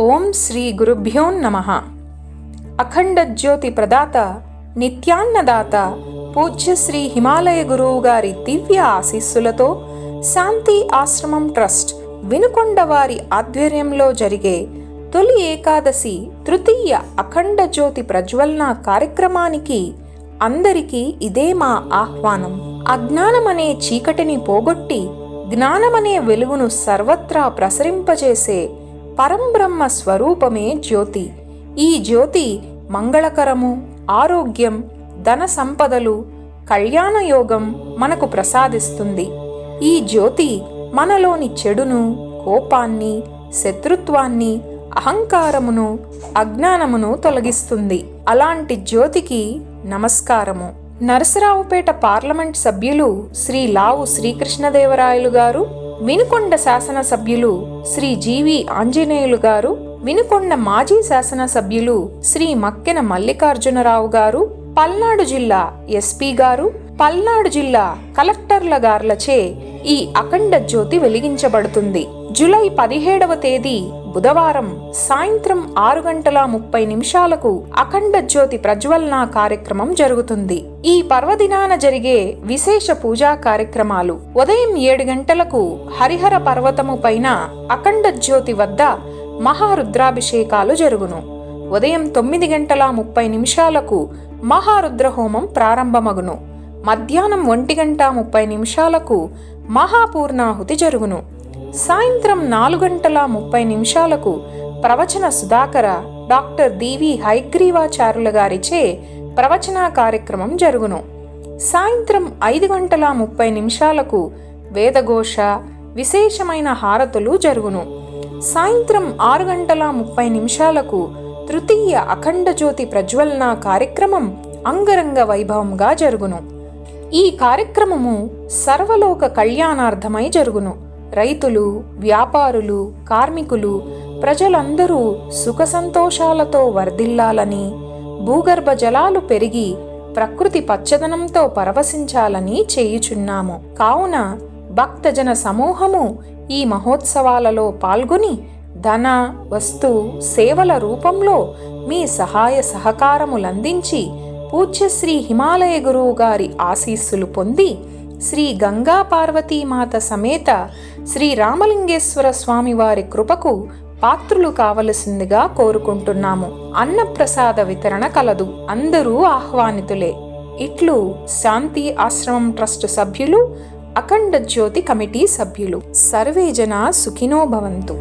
ఓం శ్రీ గురుభ్యో నమ. అఖండ జ్యోతి ప్రదాత నిత్యాన్నదాత పూజ్య శ్రీ హిమాలయ గురువు గారి దివ్య ఆశీస్సులతో శాంతి ఆశ్రమం ట్రస్ట్ వినుకొండ వారి ఆధ్వర్యంలో జరిగే తొలి ఏకాదశి తృతీయ అఖండ జ్యోతి ప్రజ్వలన కార్యక్రమానికి అందరికీ ఇదే మా ఆహ్వానం. అజ్ఞానమనే చీకటిని పోగొట్టి జ్ఞానమనే వెలుగును సర్వత్రా ప్రసరింపజేసే పరంబ్రహ్మ స్వరూపమే జ్యోతి. ఈ జ్యోతి మంగళకరము ఆరోగ్యం ధన సంపదలు కళ్యాణయోగం మనకు ప్రసాదిస్తుంది. ఈ జ్యోతి మనలోని చెడును కోపాన్ని శత్రుత్వాన్ని అహంకారమును అజ్ఞానమును తొలగిస్తుంది. అలాంటి జ్యోతికి నమస్కారము. నరసరావుపేట పార్లమెంట్ సభ్యులు శ్రీ లావు శ్రీకృష్ణదేవరాయలు గారు వినుకొండ శాసన సభ్యులు శ్రీ జీవి ఆంజనేయులు గారు వినుకొండ మాజీ శాసన సభ్యులు శ్రీ మక్కెన మల్లికార్జునరావు గారు పల్నాడు జిల్లా ఎస్పీ గారు పల్నాడు జిల్లా కలెక్టర్ల గార్లచే ఈ అఖండ జ్యోతి వెలిగించబడుతుంది. జూలై పదిహేడవ తేదీ బుధవారం సాయంత్రం ఆరు గంటల ముప్పై నిమిషాలకు అఖండ జ్యోతి ప్రజ్వలన కార్యక్రమం జరుగుతుంది. ఈ పర్వదినాన జరిగే విశేష పూజా కార్యక్రమాలు ఉదయం ఏడు గంటలకు హరిహర పర్వతము పైన అఖండ జ్యోతి వద్ద మహారుద్రాభిషేకాలు జరుగును. ఉదయం తొమ్మిది గంటల ముప్పై నిమిషాలకు మహారుద్ర హోమం ప్రారంభమగును. మధ్యాహ్నం ఒంటి గంట ముప్పై నిమిషాలకు మహాపూర్ణాహుతి జరుగును. సాయంత్రం నాలుగు గంటల ముప్పై నిమిషాలకు ప్రవచన సుధాకర డాక్టర్ డివి హైగ్రీవాచారుల గారిచే ప్రవచన కార్యక్రమం జరుగును. సాయంత్రం ఐదు గంటల ముప్పై నిమిషాలకు వేదఘోష విశేషమైన హారతులు జరుగును. సాయంత్రం ఆరు గంటల ముప్పై నిమిషాలకు తృతీయ అఖండ జ్యోతి ప్రజ్వలన కార్యక్రమం అంగరంగ వైభవంగా జరుగును. ఈ కార్యక్రమము సర్వలోక కళ్యాణార్థమై జరుగును. రైతులు వ్యాపారులు కార్మికులు ప్రజలందరూ సుఖ సంతోషాలతో వర్ధిల్లాలని భూగర్భ జలాలు పెరిగి ప్రకృతి పచ్చదనంతో పరవశించాలని చేయుచున్నాము. కావున భక్తజన సమూహము ఈ మహోత్సవాలలో పాల్గొని ధన వస్తు సేవల రూపంలో మీ సహాయ సహకారములందించి పూజ్యశ్రీ హిమాలయ గురువు గారి ఆశీస్సులు పొంది శ్రీ గంగా పార్వతీమాత సమేత శ్రీ రామలింగేశ్వర స్వామివారి కృపకు పాత్రులు కావలసిందిగా కోరుకుంటున్నాము. అన్నప్రసాద వితరణ కలదు. అందరూ ఆహ్వానితులే. ఇట్లు శాంతి ఆశ్రమం ట్రస్ట్ సభ్యులు అఖండ జ్యోతి కమిటీ సభ్యులు. సర్వేజన సుఖినో భవంతు.